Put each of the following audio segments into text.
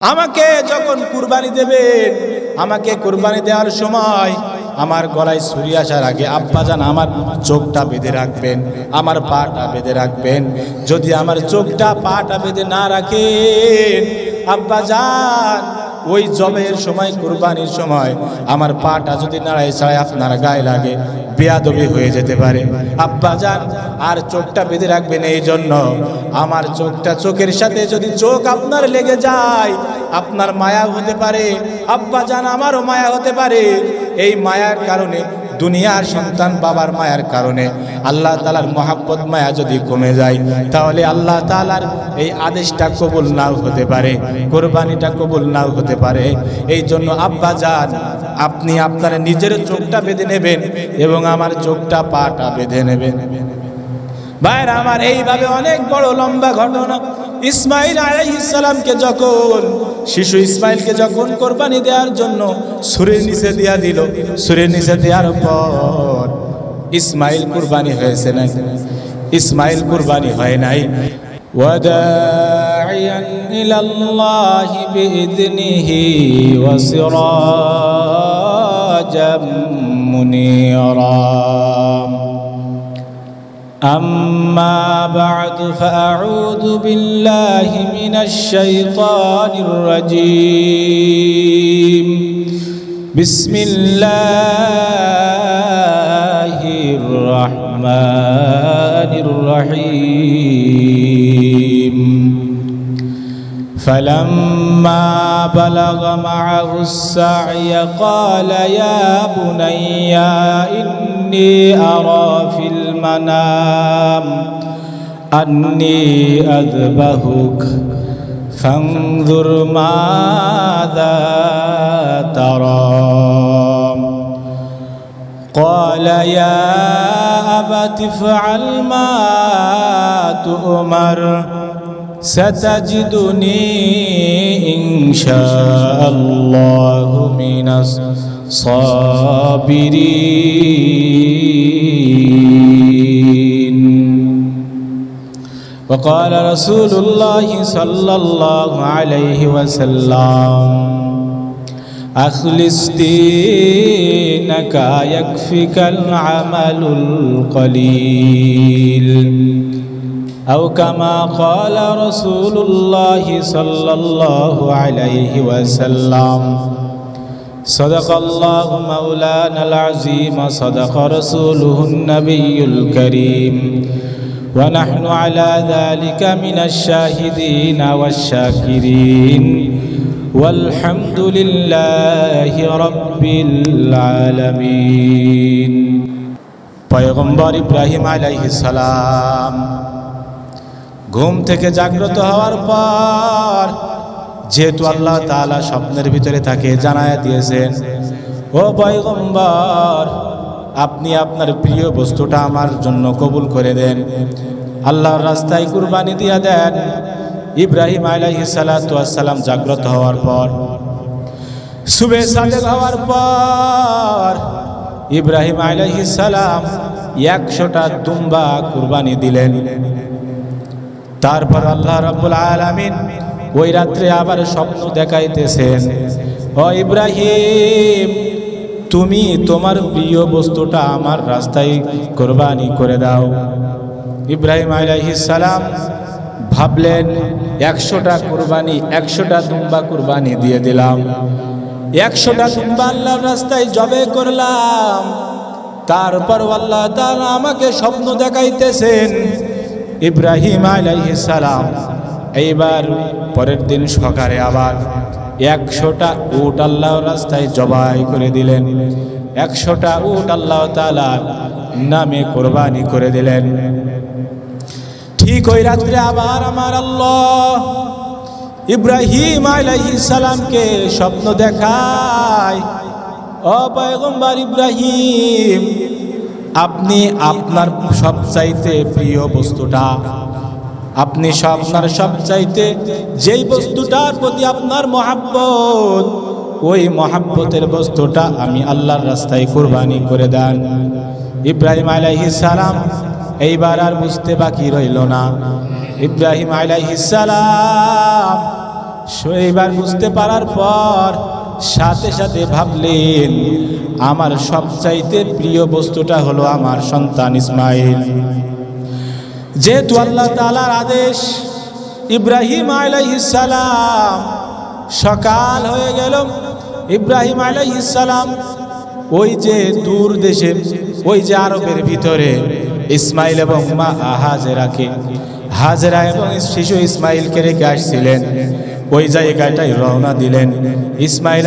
আমাকে যখন কুরবানি দেবেন, আমাকে কুরবানি দেওয়ার সময় আমার গলায় ছুরি আসার আগে, আব্বা আব্বাজান আমার চোখটা বেঁধে রাখবেন, আমার পাটা বেঁধে রাখবেন। যদি আমার চোখটা পাটা বেঁধে না রাখেন আব্বাজান ওই জবের সময়, কুরবানির সময় আমার পাটা যদি নাড়াই ছাড়াই আপনার গায়ে লাগে, বেয়াদবি হয়ে যেতে পারে। আব্বা যান, আর চোখটা বেঁধে রাখবেন এই জন্য। আমার চোখটা চোখের সাথে যদি চোখ আপনার লেগে যায়, আপনার মায়া হতে পারে। আব্বা যান, আমারও মায়া হতে পারে। এই মায়ার কারণে, দুনিয়ার সন্তান বাবার মায়ার কারণে, আল্লাহ তালার মহাব্বত মায়া যদি কমে যায়, তাহলে আল্লাহ তালার এই আদেশটা কবুল নাও হতে পারে, কোরবানিটা কবুল নাও হতে পারে। এই জন্য আব্বা যান আপনি আপনার নিজের চোখটা বেঁধে নেবেন এবং আমার চোখটা পাটা বেঁধে নেবেন। ভাইরা আমার এইভাবে অনেক বড় লম্বা ঘটনা ইসমাইল আলাইহিসসালামকে যখন শিশু ইসমাইলকে যখন কোরবানি দেওয়ার জন্য সুরের নিচে দিয়া দিল সুরের নিচে দেওয়ার পর ইসমাইল কুরবানি হয়েছে না ইসমাইল কুরবানি হয় নাই وداعيا إلى الله بإذنه وسراجا منيرا أما بعد فأعوذ بالله من الشيطان الرجيم. بسم الله الرحمن الرحيم. فلما بلغ معه السعي قال يا بني إني أرى في المنام أني أذبحك. فانظر ماذا ترى قال يا أبت افعل ما تؤمر. ستجدني إن شاء الله من الصابرين وقال رسول الله صلى الله عليه وسلم أخلص دينك يكفك العمل القليل. أو كما قال رسول الله صلى الله عليه وسلم صدق الله مولانا العظيم صدق رسوله النبي الكريم ونحن على ذلك من الشاهدين والشاكرين والحمد لله رب العالمين পয়গম্বর ইব্রাহিম আলাইহিস সালাম ঘুম থেকে জাগ্রত হওয়ার পর যেহেতু আল্লাহ তাআলা স্বপ্নের ভিতরে তাকে জানায়া দিয়েছেন, ও পয়গম্বর, আপনি আপনার প্রিয় বস্তুটা আমার জন্য কবুল করে দেন। আল্লাহর রাস্তায় কুরবানি দিয়া দেন। ইব্রাহিম আলাইহিস সালাতু সালাম জাগ্রত হওয়ার পর সুবে সাদেক হওয়ার পর, ইব্রাহিম আলাইহিস সালাম একশোটা দুম্বা কুরবানি দিলেন। তারপর আল্লাহ রাব্বুল আলামিন ওই রাত্রে আবার স্বপ্ন দেখাইতেছেন। ও ইব্রাহিম, তুমি তোমার প্রিয় বস্তুটা আমার রাস্তায় কোরবানি করে দাও। ইব্রাহিম সালাম ভাবলেন, একশোটা কুরবানি, একশোটা দুম্বা কুরবানি দিয়ে দিলাম। একশোটা দুম্বা আল্লাহর রাস্তায় জবে করলাম। তারপর আল্লাহ তাআলা আমাকে স্বপ্ন দেখাইতেছেন। ইব্রাহিম সালাম এইবার পরের দিন সকালে আবার একশোটা উট আল্লাহর রাস্তায় জবাই করে দিলেন। একশোটা উট আল্লাহ তালার নামে কোরবানি করে দিলেন। ঠিক ওই রাত্রে আবার আমার আল্লাহ ইব্রাহিম সালামকে স্বপ্ন দেখায় ইব্রাহিম, আপনি আপনার সবচাইতে প্রিয় বস্তুটা আপনি সব আপনার সবচাইতে যেই বস্তুটার প্রতি আপনার মহাব্বত, ওই মহাব্বতের বস্তুটা আমি আল্লাহর রাস্তায় কোরবানি করে দেন। ইব্রাহিম আলাইহিস সালাম এইবার আর বুঝতে বাকি রইল না। ইব্রাহিম আলাইহিস সালাম এইবার বুঝতে পারার পর সাথে সাথে ভাবলেন, আমার সবচাইতে প্রিয় বস্তুটা হলো আমার সন্তান ইসমাইল। যেহেতু আল্লাহ তালার আদেশ, ইব্রাহিম আলাইহিসালাম সকাল হয়ে গেল। ইব্রাহিম আলাইহিসালাম ওই যে দূর দেশে, ওই যে আরবের ভিতরে ইসমাইল এবং মা হাজেরাকে, হাজেরা এবং শিশু ইসমাইলকে রেখে আসছিলেন। ওই জায়গাটায় রওনা দিলেন। ইসমাইল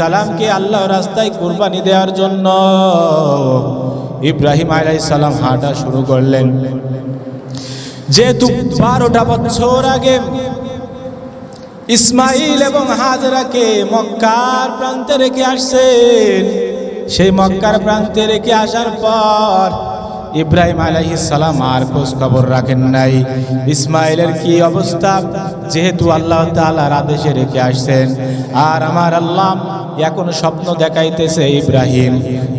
সালামকে আল্লাহ রাস্তায় কুরবানি দেওয়ার জন্য ইব্রাহিম সালাম হাঁটা শুরু করলেন। যেহেতু বারোটা বছর আগে ইসমাইল এবং হাজরাকে মক্কার প্রান্তে রেখে আসছেন। সেই মক্কার প্রান্তে রেখে আসার পর ইব্রাহিম সালাম আর খোঁজ খবর রাখেন নাই। ইসমাইলের কি অবস্থা? যেহেতু আল্লাহ তাআলার আদেশে রেখে আসছেন। আর আমার আল্লাহ এখন স্বপ্ন দেখাইতেছে ইব্রাহিম।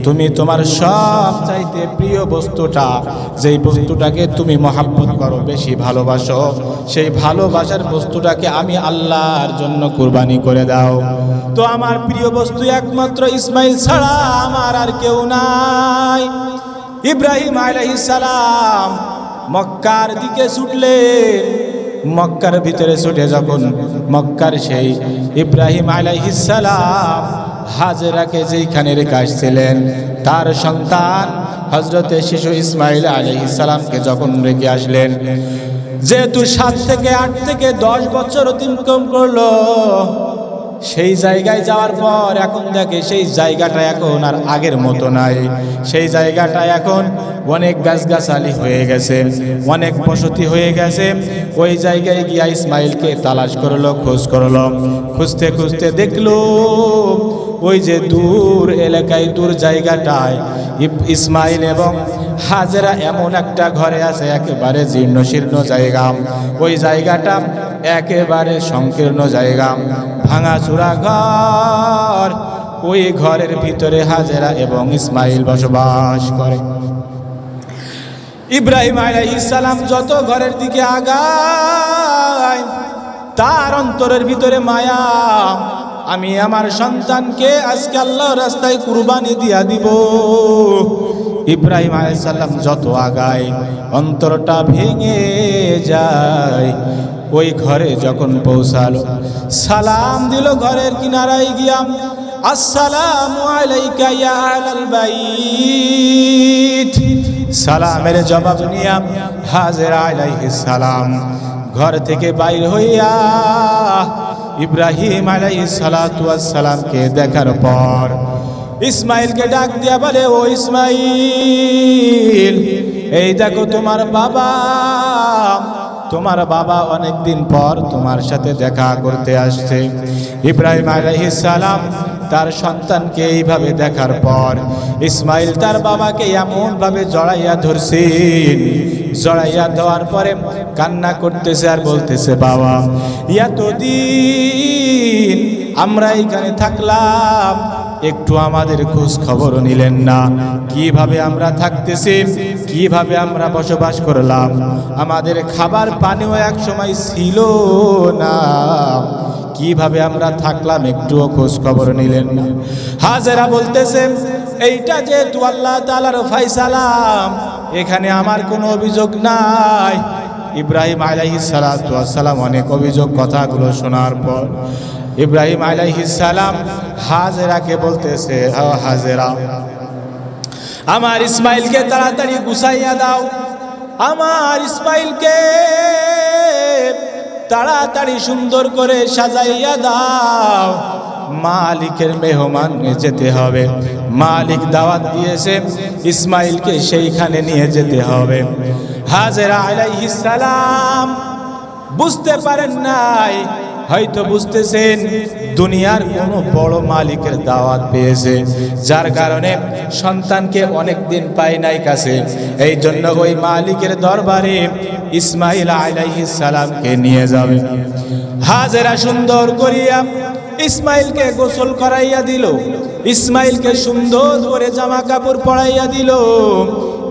তুমি তোমার সব চাইতে প্রিয় বস্তুটা, যেই বস্তুটাকে তুমি মহাব্বত করো, বেশি ভালোবাসো, সেই ভালোবাসার বস্তুটাকে আমি আল্লাহর জন্য কুরবানি করে দাও। তো আমার প্রিয় বস্তু একমাত্র ইসমাইল ছাড়া আমার আর কেউ নাই। ইব্রাহিম আলাইহিস সালাম মক্কার দিকে ছুটলেন। মক্কার ভিতরে ছুটে যখন মক্কার সেই ইব্রাহিম আলাইহিসালাম হাজেরাকে যেইখানে রেখে আসছিলেন, তার সন্তান হজরতে শিশু ইসমাইল আলাইহিসালামকে যখন রেখে আসলেন, যেহেতু সাত থেকে আট থেকে দশ বছর অতিক্রম করল সেই জায়গায় যাওয়ার পর এখন দেখে সেই জায়গাটা এখন আর আগের মতো নাই। সেই জায়গাটা এখন অনেক গাছগাছালি হয়ে গেছে, অনেক বসতি হয়ে গেছে। ওই জায়গায় গিয়া ইসমাইলকে তালাশ করল, খোঁজ করল। খুঁজতে খুঁজতে দেখল, ওই যে দূর এলাকায়, দূর জায়গাটায় ইসমাইল এবং হাজেরা এমন একটা ঘরে আছে, একেবারে জীর্ণ শীর্ণ জায়গা। ওই জায়গাটা একেবারে সংকীর্ণ জায়গা। ভাঙাচুরা ঘর, ওই ঘরের ভিতরে হাজেরা এবং ইসমাইল বসবাস করে। ইব্রাহিম সালাম যত ঘরের দিকে আগায়, তার অন্তরের ভিতরে মায়া। আমি আমার সন্তানকে আজকে আল্লাহ রাস্তায় কুরবানি দিয়া দিব। ইব্রাহিম আলাইহিস সালাম যত আগায়, অন্তরটা ভেঙে যায়। ওই ঘরে যখন পৌঁছালো, সালাম দিল ঘরের কিনারায় গিয়া, আসসালামু সালামের জবাব নিয়াম হাজের আলাইহিস সালাম, ঘর থেকে বাইর হইয়া ইব্রাহিম আলাইহিস সালাতু সালামকে দেখার পর ইসমাইলকে ডাক দিয়া বলে, ও ইসমাইল, এই দেখো তোমার বাবা তোমার বাবা অনেক দিন পর তোমার সাথে দেখা করতে আসছে। ইব্রাহিম সালাম তার সন্তানকে এইভাবে দেখার পর ইসমাইল তার বাবাকে এমন ভাবে জড়াইয়া ধরছেন জড়াইয়া দেওয়ার পরে কান্না করতেছে আর বলতেছে, বাবা, এতদিন আমরা এখানে থাকলাম একটু আমাদের খোঁজ খবরও নিলেন না। কীভাবে আমরা থাকতেছি? কীভাবে আমরা বসবাস করলাম? আমাদের খাবার পানিও এক সময় ছিল না। কীভাবে আমরা থাকলাম একটুও খোঁজ খবর নিলেন না। হাজেরা বলতেছেন এইটা যে যেহেতু আল্লাহ তালার ফাইসালাম এখানে আমার কোনো অভিযোগ নাই। ইব্রাহিম আলাইহিস সালাম অনেক অভিযোগ কথাগুলো শোনার পর ইব্রাহিম সালাম হাজেরাকে বলতেছে হাজেরা, আমার ইসমাইলকে তাড়াতাড়ি গুছাইয়া দাও। আমার ইসমাইলকে তাড়াতাড়ি সুন্দর করে সাজাইয়া দাও। মালিকের মেহমান যেতে হবে। মালিক দাওয়াত দিয়েছে, ইসমাইলকে সেইখানে নিয়ে যেতে হবে। হাজেরা আলাইহিস সালাম বুঝতে পারেন নাই হয়তো বুঝতেছেন, দুনিয়ার কোনো বড় মালিকের দাওয়াত পেয়েছে, যার কারণে সন্তানকে অনেক দিন পায় নাই কাছে। এই জন্য ওই মালিকের দরবারে ইসমাইল আলাইহিস সালামকে নিয়ে যাবে। হাজেরা সুন্দর করিয়া ইসমাইলকে গোসল করাইয়া দিল ইসমাইলকে সুন্দর করে জামা কাপড় পরাইয়া দিল।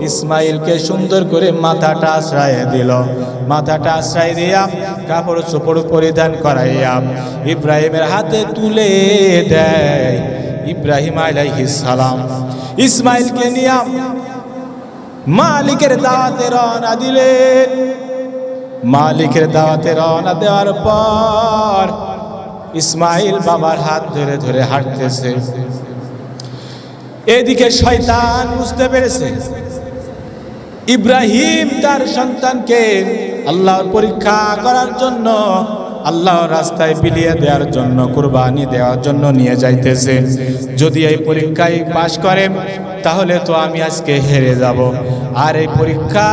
ইসমাইলকে সুন্দর করে মাথাটা আশ্রয় দিল। মাথাটা আশ্রয় দিয়া কাপড় চোপড় পরিধান করাইয়া ইব্রাহিমের হাতে তুলে দেয় ইব্রাহিম সালাম। ইসমাইলকে নিয়া মালিকের দাওয়াতে রওনা দিলেন মালিকের দাওয়াতে রওনা দেওয়ার পর ইসমাইল বাবার হাত ধরে ধরে হাঁটতেছে। এদিকে শয়তান বুঝতে পেরেছে ইব্রাহিম তার সন্তানকে আল্লাহর পরীক্ষা করার জন্য, আল্লাহর রাস্তায় বিলিয়ে দেওয়ার জন্য, কুরবানি দেওয়ার জন্য নিয়ে যাইতেছে। যদি এই পরীক্ষায় পাশ করে তাহলে তো আমি আজকে হেরে যাব। আর এই পরীক্ষা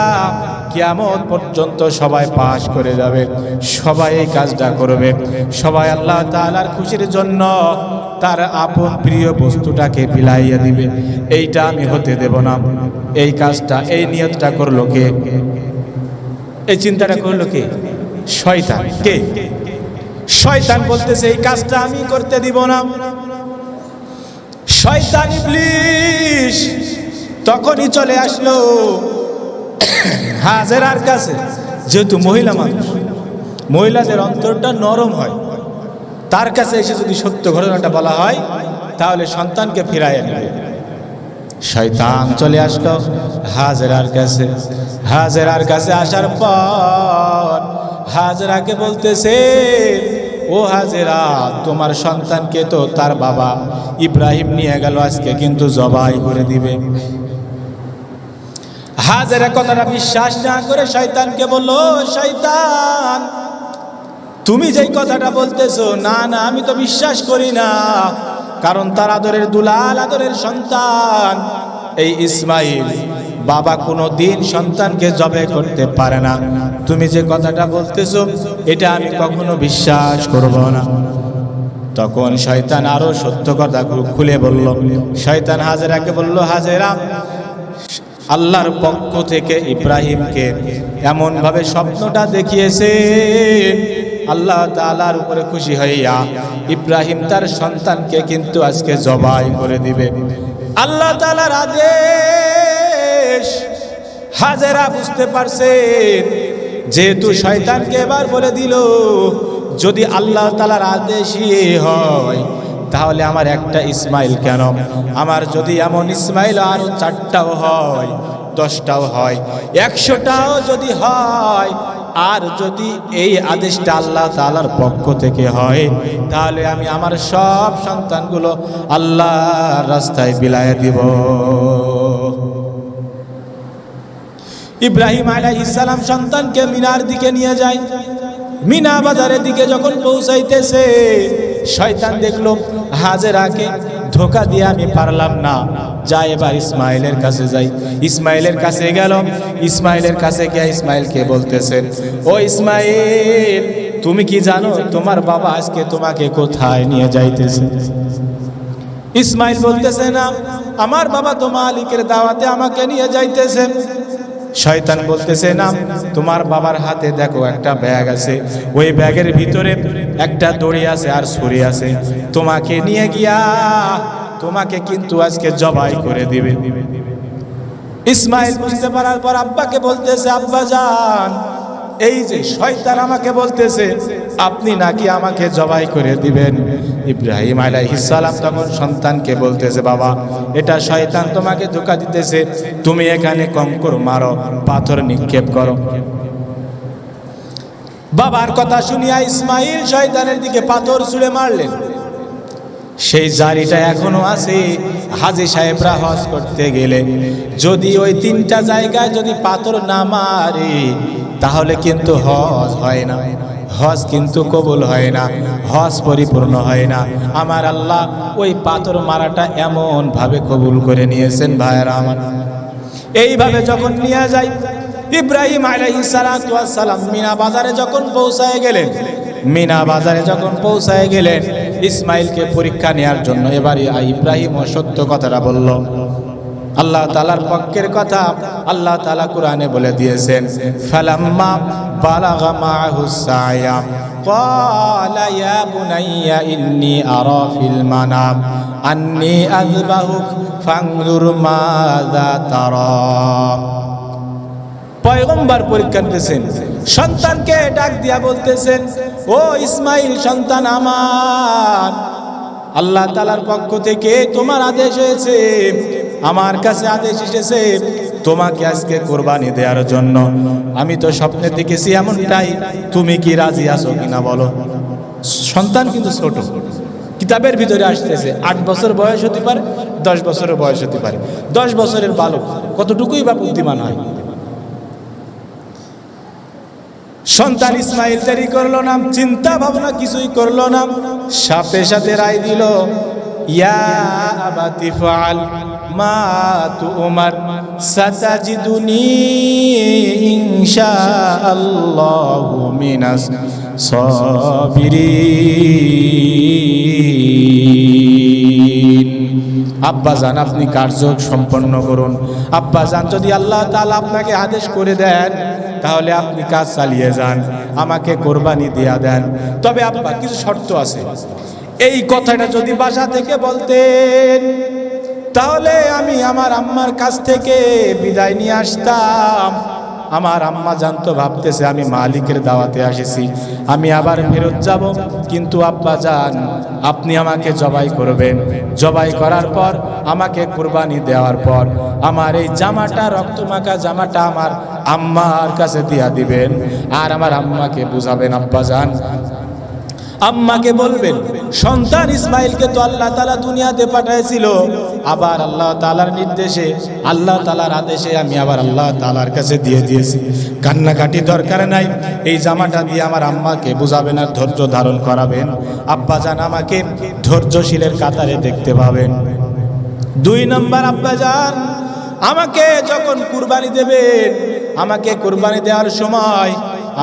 কিয়ামত পর্যন্ত সবাই পাশ করে যাবে, সবাই এই কাজটা করবে। সবাই আল্লাহ তাআলার খুশির জন্য তার আপন প্রিয় বস্তুটাকে বিলাইয়া দিবে। এইটা আমি হতে দেব না। এই কাজটা, এই নিয়তটা করল কে? এই চিন্তাটা করল কে? শয়তান। কে? শয়তান বলতেছে, এই কাজটা আমি করতে দিব না। শয়তান ইবলিশ তখনই চলে আসলো হাজেরার কাছে। যেহেতু মহিলা মানুষ, মহিলাদের অন্তরটা নরম হয়। তার কাছে এসে যদি সত্য ঘটনাটা বলা হয়, তাহলে সন্তানকে ফিরাইয়া নেবে। শয়তান চলে আসলো হাজেরার কাছে। হাজেরার কাছে আসার পর হাজেরাকে বলতেছে, ও হাজেরা, তোমার সন্তানকে তো তার বাবা ইব্রাহিম নিয়ে গেল আজকে, কিন্তু জবাই করে দিবে। হাজেরা কথাটা বিশ্বাস না করে শয়তানকে বলল, শয়তান তুমি যেই কথাটা বলতেছো, না না, আমি তো বিশ্বাস করি না। কারণ তার আদরের দুলাল আদরের সন্তান, এই ইসমাইল বাবা কোনো দিন সন্তানকে জবে করতে পারে না। তুমি যে কথাটা বলতেছো, এটা আমি কখনো বিশ্বাস করব না। তখন শয়তান আরও সত্য কথা খুলে বলল। শয়তান হাজেরাকে বলল, হাজেরা, আল্লাহর পক্ষ থেকে ইব্রাহিমকে এমনভাবে স্বপ্নটা দেখিয়েছে আল্লাহ তালার উপরে খুশি হইয়া ইব্রাহিম তার সন্তানকে কিন্তু আজকে জবাই করে দিবে। আল্লাহ তালার আদেশ। হাজেরা বুঝতে পারছেন, যেহেতু শয়তানকে এবার বলে দিল, যদি আল্লাহ তালার আদেশই হয়, তাহলে আমার একটা ইসমাইল কেন? আমার যদি এমন ইসমাইল আরও চারটাও হয়, দশটাও হয়, একশোটাও যদি হয় আর যদি এই আদেশটা আল্লাহ তালার পক্ষ থেকে হয়, তাহলে আমি আমার সব সন্তানগুলো আল্লাহর রাস্তায় বিলায় দিব। ইব্রাহিম আলাইহিসসালাম সন্তানকে মিনার দিকে নিয়ে যায়। মিনা বাজারের দিকে যখন পৌঁছাইতেছে, শয়তান দেখল, হাজেরাকে ধোকা দিয়ে আমি পারলাম না। যাই এবার ইসমাইলের কাছে যাই। ইসমাইলের কাছে গেল। ইসমাইলের কাছে গিয়ে ইসমাইলকে বলতেছেন, ও ইসমাইল, তুমি কি জানো তোমার বাবা আজকে তোমাকে কোথায় নিয়ে যাইতেছে? ইসমাইল বলতেছে, না, আমার বাবা তো মালিকের দাওয়াতে আমাকে নিয়ে যাইতেছে। শয়তান বলতেছে, না, তোমার বাবার হাতে দেখো একটা ব্যাগ আছে। ওই ব্যাগের ভিতরে একটা দড়ি আছে আর ছুরি আছে। তোমাকে নিয়ে গিয়া তোমাকে কিন্তু আজকে জবাই করে দিবে। ইসমাইল বুঝতে পারার পর আব্বাকে বলতেছে, আব্বা যান, এই যে শয়তান আমাকে বলতেছে, আপনি নাকি আমাকে জবাই করে দিবেন? ইব্রাহিম সালাম তখন সন্তানকে বলতেছে, বাবা, এটা শয়তান তোমাকে ধোকা দিতেছে, তুমি এখানে কঙ্কর মারো, পাথর নিক্ষেপ করো। বাবার কথা শুনিয়া ইসমাইল শয়তানের দিকে পাথর ছুঁড়ে মারলেন। সেই জারিটা এখনও আছে। হাজি সাহেবরা হজ করতে গেলে। যদি ওই তিনটা জায়গায় যদি পাথর না মারে, তাহলে কিন্তু হজ হয় না। হজ কিন্তু কবুল হয় না। হজ পরিপূর্ণ হয় না। আমার আল্লাহ ওই পাথর মারাটা এমন ভাবে কবুল করে নিয়েছেন ভাইয়েরা আমার। এইভাবে যখন নিয়ে যাই, ইব্রাহিম আলাইহিস সালাম মিনা বাজারে যখন পৌঁছায় গেলেন, মিনা বাজারে যখন পৌঁছায় গেলেন ইসমাইলকে পরীক্ষা নেয়ার জন্য এবারে ইব্রাহিম ও সত্য কথাটা বলল আল্লাহ তালার পক্ষের কথা আল্লাহ তালা কোরআনে বলে দিয়েছেন ফালাম্মা বালাগা মাহুস সায়া قال يا بني إني أرى في المنام أني أذبحك فانظر ماذا ترى পয়গম্বর পরীক্ষা নিতেছেন সন্তানকে ডাক দিয়া বলতেছেন ও ইসমাইল, সন্তান আমার, আল্লাহ তালার পক্ষ থেকে তোমার আদেশ হয়েছে, আমার কাছে আদেশ এসেছে, তোমাকে আজকে কোরবানি দেওয়ার জন্য। আমি তো স্বপ্নে দেখেছি এমনটাই, তুমি কি রাজি আছো কিনা বলো? সন্তান কিন্তু ছোট। কিতাবের ভিতরে আসতেছে, আট বছর বয়স হতে পারে, দশ বছরের বয়স হতে পারে। দশ বছরের বালক, কতটুকুই বা বুদ্ধিমান হয়? সন্তান ইসমাইল দেরি করল না, চিন্তা ভাবনা কিছুই করল না। সাথে সাথে রায় দিল, ইয়া মিনাস আব্বা জান, আপনি কার্য সম্পন্ন করুন। আব্বা জান, যদি আল্লাহ তাআলা আপনাকে আদেশ করে দেন তাহলে আপনি কাজ চালিয়ে যান, আমাকে কোরবানি দিয়া দেন। তবে আব্বা, কিছু শর্ত আছে। এই কথাটা যদি বাসা থেকে বলতেন, তাহলে আমি আমার আম্মার কাছ থেকে বিদায় নিয়ে আসতাম। আমার আম্মা জানতো, ভাবতেছে আমি মালিকের দাওয়াতে আসেছি। আমি আবার ফেরত যাব, কিন্তু আব্বা যান, আপনি আমাকে জবাই করবেন। জবাই করার পর, আমাকে কুরবানি দেওয়ার পর, আমার এই জামাটা, রক্তমাখা জামাটা আমার আম্মার কাছে দিয়া দিবেন। আর আমার আম্মাকে বুঝাবেন, আব্বা যান আম্মাকে বলবেন, সন্তান ইসমাইলকে তো আল্লাহ তালা দুনিয়াতে পাঠাইছিল। আবার আল্লাহ তালার নির্দেশে, আল্লাহ তালার আদেশে আমি আবার আল্লাহ তালার কাছে দিয়ে দিয়েছি। কান্নাকাটি দরকার নাই, এই জামাটা দিয়ে আমার আম্মাকে বুঝাবেন আর ধৈর্য ধারণ করাবেন। আব্বা যান আমাকে ধৈর্যশীলের কাতারে দেখতে পাবেন। দুই নম্বর আব্বা যান আমাকে যখন কুরবানি দেবেন, আমাকে কুরবানি দেওয়ার সময়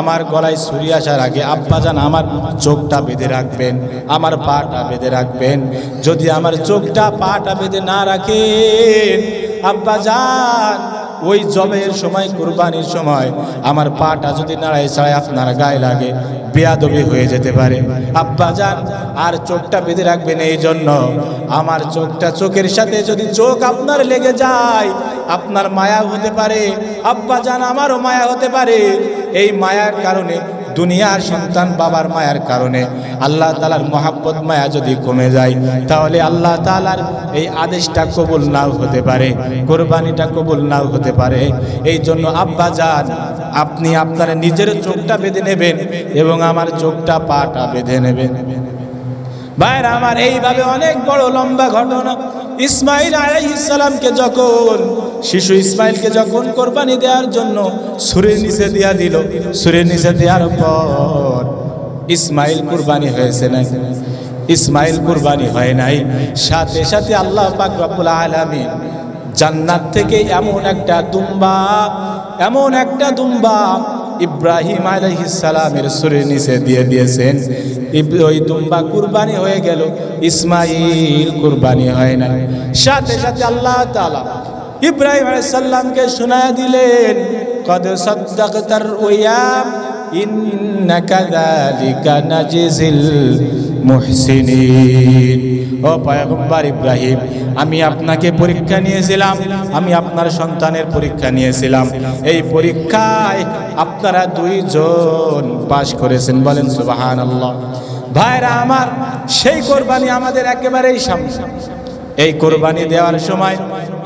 আমার গলায় ছুরি আসার আগে, আব্বা যান আমার চোখটা বেঁধে রাখবেন, আমার পাটা বেঁধে রাখবেন। যদি আমার চোখটা পাটা বেঁধে না রাখেন, আব্বা যান ওই জবের সময়, কুরবানির সময় আমার পাটা যদি নাড়ায় ছাড়ায় আপনার গায়ে লাগে, বেয়াদবি হয়ে যেতে পারে। আব্বা যান আর চোখটা বেঁধে রাখবেন এই জন্য। আমার চোখটা চোখের সাথে যদি চোখ আপনার লেগে যায়, আপনার মায়া হতে পারে। আব্বা যান আমারও মায়া হতে পারে। এই মায়ার কারণে, দুনিয়ার সন্তান বাবার মায়ার কারণে আল্লাহ তালার মহাব্বত মায়া যদি কমে যায়, তাহলে আল্লাহ তালার এই আদেশটা কবুল নাও হতে পারে, কোরবানিটা কবুল নাও হতে পারে। এই জন্য আব্বা যান আপনি আপনার নিজের চোখটা বেঁধে নেবেন এবং আমার চোখটা পাটা বেঁধে নেবেন। ভাইরা আমার এইভাবে অনেক বড় লম্বা ঘটনা ইসমাইল আলাইহিসসালামকে যখন, শিশু ইসমাইলকে যখন কোরবানি দেওয়ার জন্য সুরের নিচে দিয়া দিল, সুরের নিচে দেওয়ার পর ইসমাইল কুরবানি হয়েছে না ইসমাইল কুরবানি হয় নাই। সাথে সাথে আল্লাহ পাক রব্বুল আলামিন জান্নাত থেকে এমন একটা দুম্বা, এমন একটা দুম্বা ইব্রাহিম আলাইহিসসালামের সুরের নিচে দিয়ে দিয়েছেন। ওই দুম্বা কুরবানি হয়ে গেল, ইসমাইল কুরবানি হয় না সাথে সাথে আল্লাহ তাআলা ইব্রাহিম আলাইহিসসালামকে শোনায় দিলেন, কদ সাদ্দাকতার ওয়াম নাজিজিল ও ইব্রাহিম আমি আপনাকে পরীক্ষা নিয়েছিলাম, আমি আপনার সন্তানের পরীক্ষা নিয়েছিলাম। এই পরীক্ষায় আপনারা দুইজন পাশ করেছেন, বলেন সুবাহান আল্লাহ ভাইরা আমার, সেই কোরবানি আমাদের একেবারেই সামনে। এই কোরবানি দেওয়ার সময়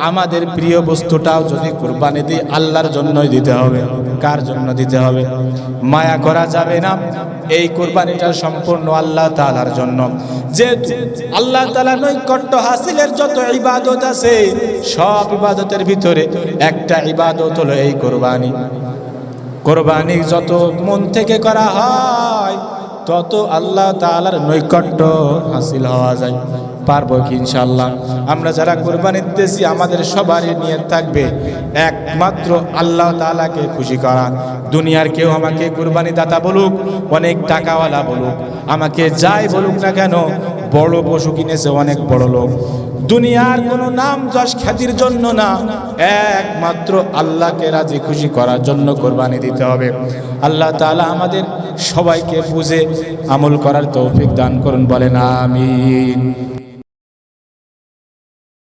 আমাদের প্রিয় বস্তুটাও যদি কোরবানি দিই, আল্লাহর জন্যই দিতে হবে। কার জন্য দিতে হবে? মায়া করা যাবে না। এই কোরবানিটা সম্পূর্ণ আল্লাহ তালার জন্য। যে আল্লাহ তাআলা নৈকট্য হাসিলের যত ইবাদত আছে, সব ইবাদতের ভিতরে একটা ইবাদত হলো এই কোরবানি। কোরবানি যত মন থেকে করা হয়, তত আল্লাহ তাআলার নৈকট্য হাসিল হওয়া যায়। পারব কি ইনশাল্লাহ আমরা যারা কোরবানি দিতেছি, আমাদের সবারই নিয়ে থাকবে একমাত্র আল্লাহ তাআলাকে খুশি করা। দুনিয়ার কেউ আমাকে কোরবানি দাতা বলুক, অনেক টাকাওয়ালা বলুক, আমাকে যাই বলুক না কেন, বড় পশু কিনেছে অনেক বড় লোক। দুনিয়ার কোনো নাম যশ খ্যাতির জন্য না, একমাত্র আল্লাহকে রাজি খুশি করার জন্য কোরবানি দিতে হবে। আল্লাহ তাআলা আমাদের সবাইকে বুঝে আমল করার তৌফিক দান করুন, বলেন আমিন।